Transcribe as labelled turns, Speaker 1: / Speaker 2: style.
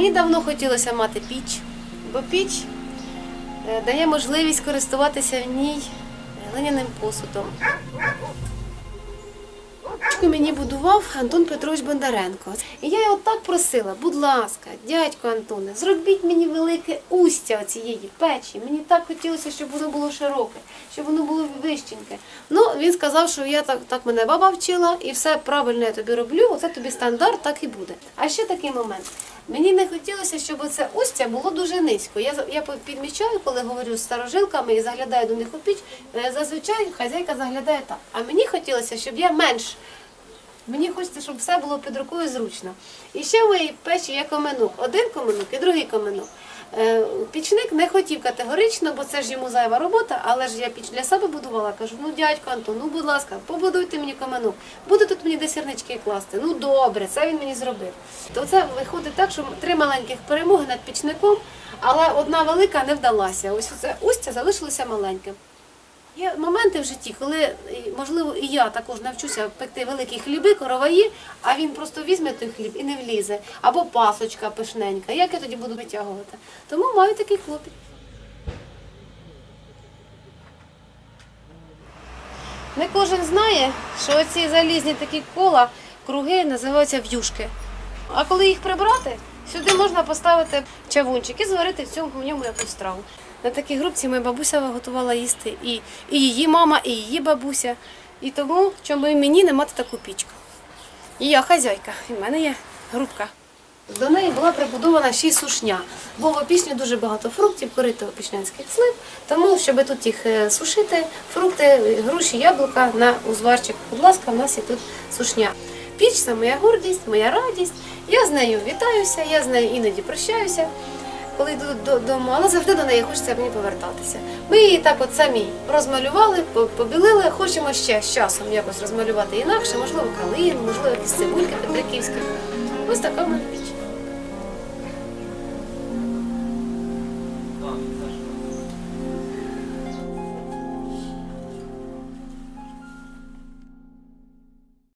Speaker 1: Мені давно хотілося мати піч, бо піч е, дає можливість користуватися в ній глиняним посудом. Пічку Мені будував Антон Петрович Бондаренко. І я його так просила, будь ласка, дядько Антоне, зробіть мені велике устя цієї печі. Мені так хотілося, щоб воно було широке, щоб воно було вищеньке. Він сказав, що я так, так мене баба вчила, і все правильно я тобі роблю, оце тобі стандарт, так і буде. А ще такий момент. Мені не хотілося, щоб це устя було дуже низько. Я, я підмічаю, коли говорю з старожилками і заглядаю до них у піч, е, зазвичай хазяйка заглядає так. А мені хотілося, щоб я менш Мені хочеться, щоб все було під рукою зручно. І ще в моїй печі є коменук. Один коменук і другий коменук. Е, Пічник не хотів категорично, бо це ж йому зайва робота, але ж я піч для себе будувала. Кажу, ну дядько Антон, ну будь ласка, побудуйте мені коменук. Буде тут мені де сірнички класти. Ну добре, це він мені зробив. То це виходить так, що три маленьких перемоги над пічником, але одна велика не вдалася. Ось це устя залишилося маленьким. Є моменти в житті, коли можливо і я також навчуся пекти великі хліби, короваї, а він просто візьме той хліб і не влізе. Або пасочка пишненька. Як я тоді буду витягувати? Тому маю такий клопіт. Не кожен знає, що оці залізні такі кола, круги називаються в'юшки. А коли їх прибрати, сюди можна поставити чавунчик і зварити в цьому в ньому якусь страву. На такій грубці моя бабуся готувала їсти і, і її мама, і її бабуся. І тому чому і мені не мати таку пічку. І я хазяйка, і в мене є грубка. До неї була прибудована ще й сушня, бо в опішні дуже багато фруктів, корито опішнянських слив, тому, щоб тут їх е, сушити, фрукти, груші, яблука на узварчик. Будь ласка, в нас є тут сушня. Піч це моя гордість, моя радість. Я з нею вітаюся, я з нею іноді прощаюся, коли йду додому, але завжди до неї хочеться мені повертатися. Ми її так от самі розмалювали, побілили, хочемо ще з часом якось розмалювати інакше, можливо, калину, можливо, якісь цибульки петриківські. Ось така в піч.